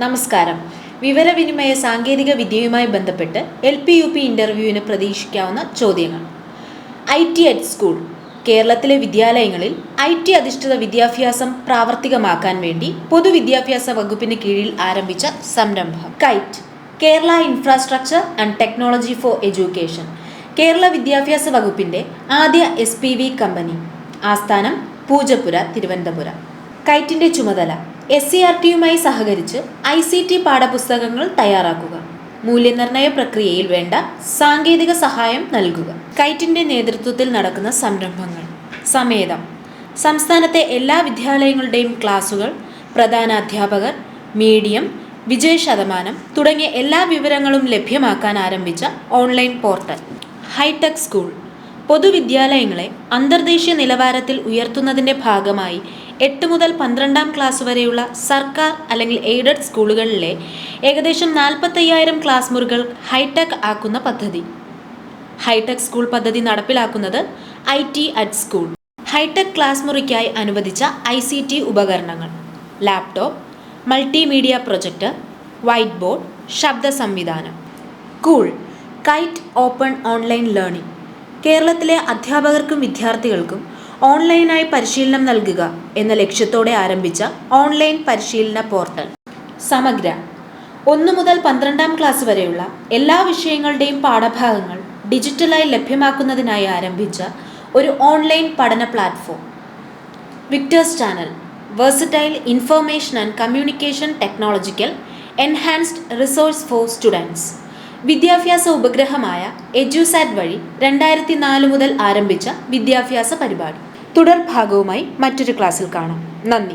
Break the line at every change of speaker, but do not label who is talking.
നമസ്കാരം. വിവരവിനിമയ സാങ്കേതിക വിദ്യയുമായി ബന്ധപ്പെട്ട് എൽ പി യു പി ഇന്റർവ്യൂവിന് പ്രതീക്ഷിക്കാവുന്ന ചോദ്യങ്ങൾ. ഐ ടി എഡ് സ്കൂൾ കേരളത്തിലെ വിദ്യാലയങ്ങളിൽ ഐ ടി അധിഷ്ഠിത വിദ്യാഭ്യാസം പ്രാവർത്തികമാക്കാൻ വേണ്ടി പൊതുവിദ്യാഭ്യാസ വകുപ്പിന് കീഴിൽ ആരംഭിച്ച സംരംഭം. KITE Kerala infrastructure and technology for education Kerala വിദ്യാഭ്യാസ വകുപ്പിന്റെ ആദ്യ എസ് പി വി കമ്പനി ആസ്ഥാനം പൂജപ്പുര തിരുവനന്തപുരം. കൈറ്റിന്റെ ചുമതല എസ് സി ആർ ടിയുമായി സഹകരിച്ച് ഐ സി ടി പാഠപുസ്തകങ്ങൾ തയ്യാറാക്കുക. മൂല്യനിർണയ പ്രക്രിയയിൽ വേണ്ട സാങ്കേതിക സഹായം നൽകുക. കൈറ്റിന്റെ നേതൃത്വത്തിൽ നടക്കുന്ന സംരംഭങ്ങൾ. സമേതം. സംസ്ഥാനത്തെ എല്ലാ വിദ്യാലയങ്ങളുടെയും ക്ലാസുകൾ പ്രധാന അധ്യാപകർ മീഡിയം വിജയ ശതമാനം തുടങ്ങിയ എല്ലാ വിവരങ്ങളും ലഭ്യമാക്കാൻ ആരംഭിച്ച online portal high tech school. പൊതുവിദ്യാലയങ്ങളെ അന്തർദേശീയ നിലവാരത്തിൽ ഉയർത്തുന്നതിന്റെ ഭാഗമായി എട്ട് മുതൽ പന്ത്രണ്ടാം ക്ലാസ് വരെയുള്ള സർക്കാർ അല്ലെങ്കിൽ എയ്ഡഡ് സ്കൂളുകളിലെ ഏകദേശം നാൽപ്പത്തയ്യായിരം ക്ലാസ് മുറികൾ ഹൈടെക് ആക്കുന്ന പദ്ധതി. ഹൈടെക് സ്കൂൾ പദ്ധതി നടപ്പിലാക്കുന്നത് I T at school. High tech class മുറിക്കായി അനുവദിച്ച ഐ സി ടി ഉപകരണങ്ങൾ. Laptop multimedia projector white board ശബ്ദ സംവിധാനം. Cool KITE open online learning. കേരളത്തിലെ അധ്യാപകർക്കും വിദ്യാർത്ഥികൾക്കും ഓൺലൈനായി പരിശീലനം നൽകുക എന്ന ലക്ഷ്യത്തോടെ ആരംഭിച്ച ഓൺലൈൻ പരിശീലന പോർട്ടൽ. സമഗ്ര. ഒന്നു മുതൽ പന്ത്രണ്ടാം ക്ലാസ് വരെയുള്ള എല്ലാ വിഷയങ്ങളുടെയും പാഠഭാഗങ്ങൾ ഡിജിറ്റലായി ലഭ്യമാക്കുന്നതിനായി ആരംഭിച്ച ഒരു ഓൺലൈൻ പഠന platform. Victers channel. Versatile information and communication technological enhanced resource for students. വിദ്യാഭ്യാസ ഉപഗ്രഹമായ എഡ്യൂസാറ്റ് വഴി രണ്ടായിരത്തി നാല് മുതൽ ആരംഭിച്ച വിദ്യാഭ്യാസ പരിപാടി. തുടർ ഭാഗവുമായി മറ്റൊരു ക്ലാസ്സിൽ കാണാം. നന്ദി.